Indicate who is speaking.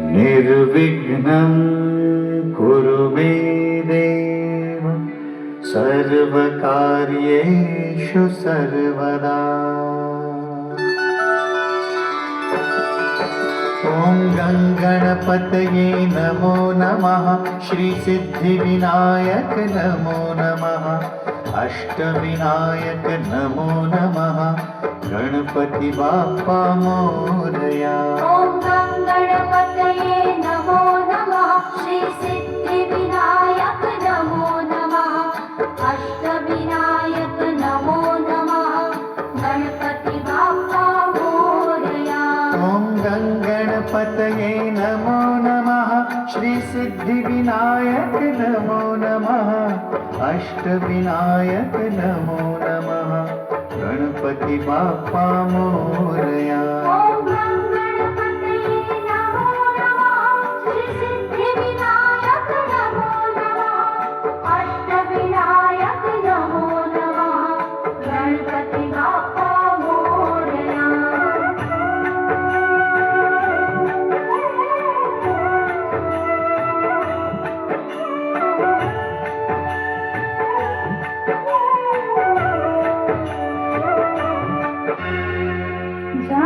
Speaker 1: निर्विघ्नं देव। सर्वकार्येषु सर्वदा। ॐ गङ्गणपतये नमो नमः। श्रीसिद्धिविनायक नमो नमः। अष्टविनायक नमो नमः। गणपति बाप्पा मोरया गङ्गणपतये नमो नमः। श्रीसिद्धिविनायक नमो नमः। अष्टविनायक नमो नमः। गणपति बाप्पा मोरया ج